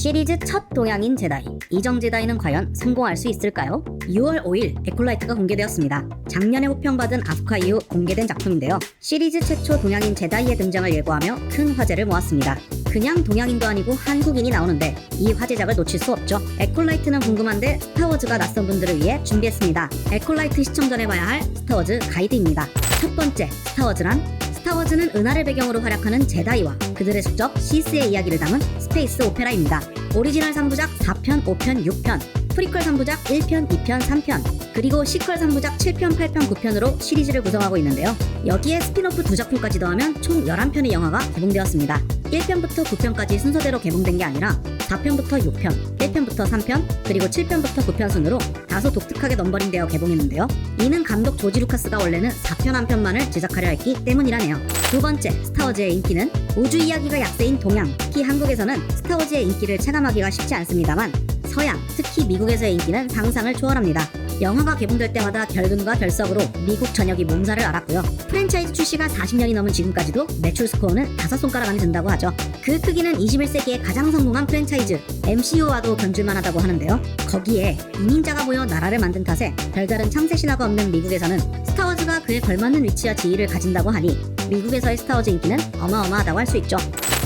시리즈 첫 동양인 제다이 이정 제다이는 과연 성공할 수 있을까요? 6월 5일 에콜라이트가 공개되었습니다. 작년에 호평받은 아프카 이후 공개된 작품인데요. 시리즈 최초 동양인 제다이의 등장을 예고하며 큰 화제를 모았습니다. 그냥 동양인도 아니고 한국인이 나오는데 이 화제작을 놓칠 수 없죠. 에콜라이트는 궁금한데 스타워즈가 낯선 분들을 위해 준비했습니다. 에콜라이트 시청 전에 봐야 할 스타워즈 가이드입니다. 첫 번째, 스타워즈란 스타워즈는 은하를 배경으로 활약하는 제다이와 그들의 숙적 시스의 이야기를 담은 스페이스 오페라입니다. 오리지널 3부작 4편, 5편, 6편, 프리퀄 3부작 1편, 2편, 3편, 그리고 시퀄 3부작 7편, 8편, 9편으로 시리즈를 구성하고 있는데요. 여기에 스피노프 두 작품까지 더하면 총 11편의 영화가 개봉되었습니다. 1편부터 9편까지 순서대로 개봉된 게 아니라 4편부터 6편, 1편부터 3편, 그리고 7편부터 9편 순으로 다소 독특하게 넘버링되어 개봉했는데요. 이는 감독 조지 루카스가 원래는 4편 한 편만을 제작하려 했기 때문이라네요. 두 번째, 스타워즈의 인기는 우주 이야기가 약세인 동양, 특히 한국에서는 스타워즈의 인기를 체감하기가 쉽지 않습니다만 서양, 특히 미국에서의 인기는 상상을 초월합니다. 영화가 개봉될 때마다 결근과 결석으로 미국 전역이 몸살을 앓았고요. 프랜차이즈 출시가 40년이 넘은 지금까지도 매출 스코어는 다섯 손가락 안에 든다고 하죠. 그 크기는 21세기의 가장 성공한 프랜차이즈 MCU와도 견줄만 하다고 하는데요. 거기에 이민자가 모여 나라를 만든 탓에 별다른 창세 신화가 없는 미국에서는 스타워즈가 그에 걸맞는 위치와 지위를 가진다고 하니 미국에서의 스타워즈 인기는 어마어마하다고 할 수 있죠.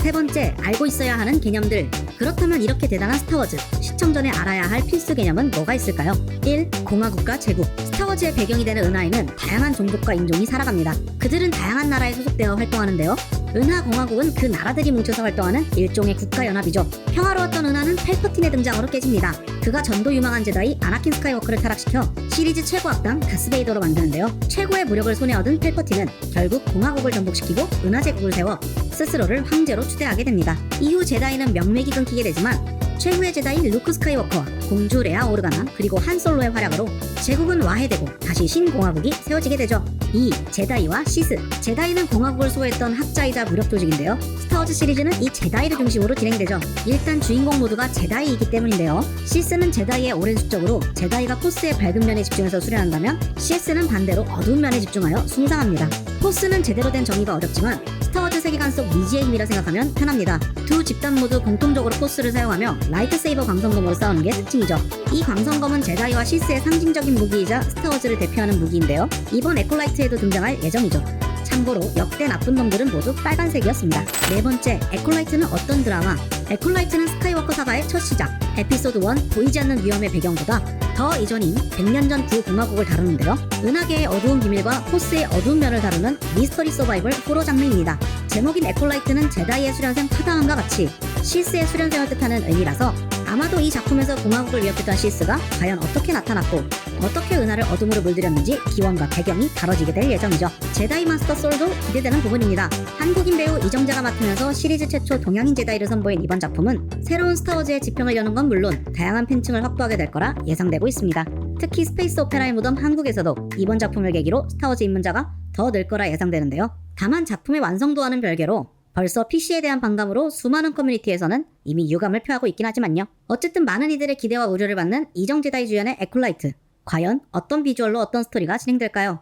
세 번째, 알고 있어야 하는 개념들. 그렇다면 이렇게 대단한 스타워즈, 시청 전에 알아야 할 필수 개념은 뭐가 있을까요? 1. 공화국과 제국. 스타워즈의 배경이 되는 은하에는 다양한 종족과 인종이 살아갑니다. 그들은 다양한 나라에 소속되어 활동하는데요. 은하 공화국은 그 나라들이 뭉쳐서 활동하는 일종의 국가연합이죠. 평화로웠던 은하는 펠퍼틴의 등장으로 깨집니다. 그가 전도 유망한 제다이 아나킨 스카이워커를 타락시켜 시리즈 최고 악당 다스베이더로 만드는데요. 최고의 무력을 손에 얻은 펠퍼틴은 결국 공화국을 전복시키고 은하 제국을 세워 스스로를 황제로 추대하게 됩니다. 이후 제다이는 명맥이 끊기게 되지만 최후의 제다이 루크 스카이워커와 공주 레아 오르가나 그리고 한 솔로의 활약으로 제국은 와해되고 다시 신공화국이 세워지게 되죠. 2. 제다이와 시스 제다이는 공화국을 수호했던 학자이자 무력 조직인데요. 스타워즈 시리즈는 이 제다이를 중심으로 진행되죠. 일단 주인공 모두가 제다이이기 때문인데요. 시스는 제다이의 오랜 숙적으로 제다이가 포스의 밝은 면에 집중해서 수련한다면 시스는 반대로 어두운 면에 집중하여 숭상합니다. 포스는 제대로 된 정의가 어렵지만 스타워즈 세계관 속 미지의 힘이라 생각하면 편합니다. 두 집단 모두 공통적으로 포스를 사용하며 라이트 세이버 광선검으로 싸우는 게 특징이죠. 이 광선검은 제다이와 시스의 상징적인 무기이자 스타워즈를 대표하는 무기인데요. 이번 에콜라이트에도 등장할 예정이죠. 참고로 역대 나쁜 놈들은 모두 빨간색이었습니다. 네 번째, 에콜라이트는 어떤 드라마? 에콜라이트는 스카이워커 사가의 첫 시작, 에피소드 1 보이지 않는 위험의 배경보다 더 이전인 100년 전 구공화국을 다루는데요. 은하계의 어두운 비밀과 포스의 어두운 면을 다루는 미스터리 서바이벌 호러 장르입니다. 제목인 에콜라이트는 제다이의 수련생 파다함과 같이 시스의 수련생을 뜻하는 의미라서 아마도 이 작품에서 공화국을 위협했던 시스가 과연 어떻게 나타났고 어떻게 은하를 어둠으로 물들였는지 기원과 배경이 다뤄지게 될 예정이죠. 제다이 마스터 솔도 기대되는 부분입니다. 한국인 배우 이정재가 맡으면서 시리즈 최초 동양인 제다이를 선보인 이번 작품은 새로운 스타워즈의 지평을 여는 건 물론 다양한 팬층을 확보하게 될 거라 예상되고 있습니다. 특히 스페이스 오페라의 무덤 한국에서도 이번 작품을 계기로 스타워즈 입문자가 더 늘 거라 예상되는데요. 다만 작품의 완성도와는 별개로 벌써 PC에 대한 반감으로 수많은 커뮤니티에서는 이미 유감을 표하고 있긴 하지만요. 어쨌든 많은 이들의 기대와 우려를 받는 이정 제다이 주연의 에콜라이트. 과연 어떤 비주얼로 어떤 스토리가 진행될까요?